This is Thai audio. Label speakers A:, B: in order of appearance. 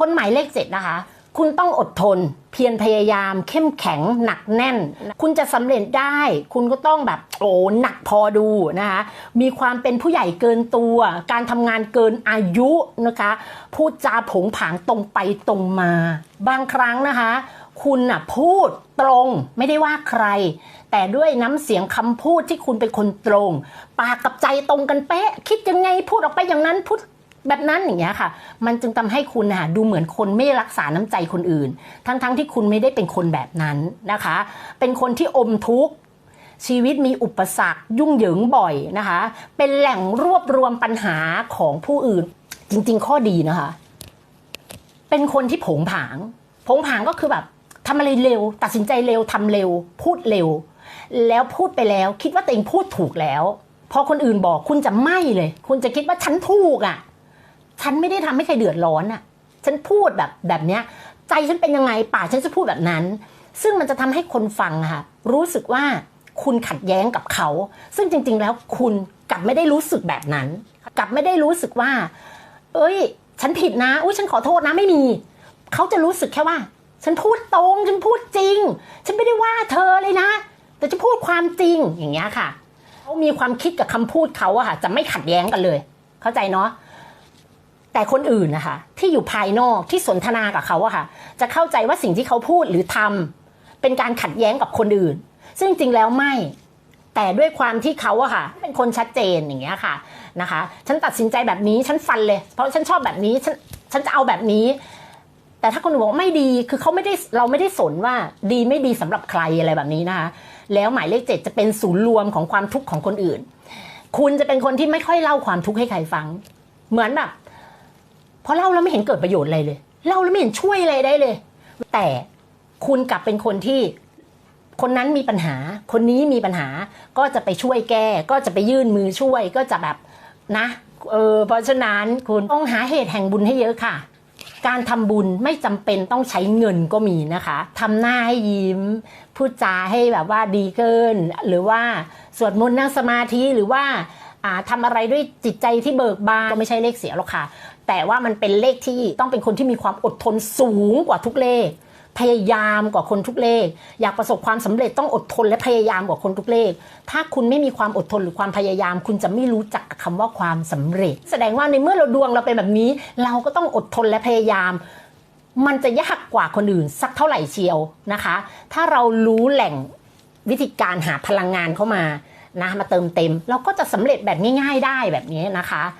A: คนหมายเลขเจ็ดนะคะ คุณต้องอดทน เพียรพยายาม เข้มแข็งหนักแน่น คุณจะสำเร็จได้ คุณก็ต้องแบบโอ้หนักพอดูนะคะ มีความเป็นผู้ใหญ่เกินตัว การทำงานเกินอายุนะคะ พูดจาผงผางตรงไปตรงมา บางครั้งนะคะ คุณน่ะพูดตรงไม่ได้ว่าใคร แต่ด้วยน้ำเสียงคำพูดที่คุณเป็นคนตรง ปากกับใจตรงกันเป๊ะ คิดยังไงพูดออกไปอย่างนั้นพูด แบบนั้นอย่างเงี้ยค่ะ มันจึงทำให้คุณน่ะดูเหมือนคนไม่รักษาน้ำใจคนอื่น ทั้งๆทที่คุณไม่ได้เป็นคนแบบนั้นนะคะ เป็นคนที่อมทุกข์ชีวิตมีอุปสรรคยุ่งเหยิงบ่อยนะคะ เป็นแหล่งรวบรวมปัญหาของผู้อื่น จริง ๆ ข้อดีนะคะ เป็นคนที่ผงผาง ผงผางก็คือแบบทำอะไรเร็ว ตัดสินใจเร็วทำเร็ว พูดเร็ว แล้วพูดไปแล้ว คิดว่าตัวเองพูดถูกแล้ว พอคนอื่นบอกคุณจะไม่เลย คุณจะคิดว่าฉันถูกอะ ฉันไม่ได้ทำให้ใครเดือดร้อนอะ ฉันพูดแบบแบบเนี้ย ใจฉันเป็นยังไงปากฉันจะพูดแบบนั้น ซึ่งมันจะทำให้คนฟังค่ะรู้สึกว่าคุณขัดแย้งกับเขา ซึ่งจริง ๆ แล้วคุณกลับไม่ได้รู้สึกแบบนั้น กลับไม่ได้รู้สึกว่า เอ้ย ฉันผิดนะอุ้ยฉันขอโทษนะไม่มี เขาจะรู้สึกแค่ว่า ฉันพูดตรง ฉันพูดจริง ฉันไม่ได้ว่าเธอเลยนะ แต่จะพูดความจริงอย่างเงี้ยค่ะ เขามีความคิดกับคำพูดเขาอะค่ะ จะไม่ขัดแย้งกันเลย เข้าใจเนาะ แต่คนอื่นนะคะที่อยู่ภายนอกที่สนทนากับเขาอะค่ะ จะเข้าใจว่าสิ่งที่เขาพูดหรือทำเป็นการขัดแย้งกับคนอื่น ซึ่งจริงแล้วไม่ แต่ด้วยความที่เขาอะค่ะ เป็นคนชัดเจนอย่างเงี้ยค่ะนะคะ ฉันตัดสินใจแบบนี้ฉันฟันเลย เพราะฉันชอบแบบนี้ฉันฉันจะเอาแบบนี้ แต่ถ้าคนอื่นบอกว่าไม่ดีคือเขาไม่ได้เราไม่ได้สนว่าดีไม่ดีสำหรับใครอะไรแบบนี้นะคะแล้วหมายเลขเจ็ดจะเป็นศูนย์รวมของความทุกข์ของคนอื่น คุณจะเป็นคนที่ไม่ค่อยเล่าความทุกข์ให้ใครฟัง เหมือนแบบ ราะเล่าแล้วไม่เห็นเกิดประโยชน์อะไรเลย เล่าแล้วไม่เห็นช่วยอะไรได้เลย แต่คุณกลับเป็นคนที่คนนั้นมีปัญหา คนนี้มีปัญหาก็จะไปช่วยแก้ ก็จะไปยื่นมือช่วย ก็จะแบบนะ เออ เพราะฉะนั้นคุณต้องหาเหตุแห่งบุญให้เยอะค่ะ การทำบุญไม่จำเป็นต้องใช้เงินก็มีนะคะทำหน้าให้ยิ้ม พูดจาให้แบบว่าดีเกิน หรือว่าสวดมนต์นั่งสมาธิ หรือว่าอ่าทำอะไรด้วยจิตใจที่เบิกบานก็ไม่ใช่เลขเสียหรอกค่ะ แต่ว่ามันเป็นเลขที่ต้องเป็นคนที่มีความอดทนสูงกว่าทุกเลข พยายามกว่าคนทุกเลข อยากประสบความสำเร็จต้องอดทนและพยายามกว่าคนทุกเลข ถ้าคุณไม่มีความอดทนหรือความพยายาม คุณจะไม่รู้จักคำว่าความสำเร็จ แสดงว่าในเมื่อเราดวงเราเป็นแบบนี้ เราก็ต้องอดทนและพยายามมันจะยากกว่าคนอื่นสักเท่าไหร่เชียวนะคะ ถ้าเรารู้แหล่งวิธีการหาพลังงานเข้ามานะมาเติมเต็ม เราก็จะสำเร็จแบบง่าย ๆ ได้แบบนี้นะคะ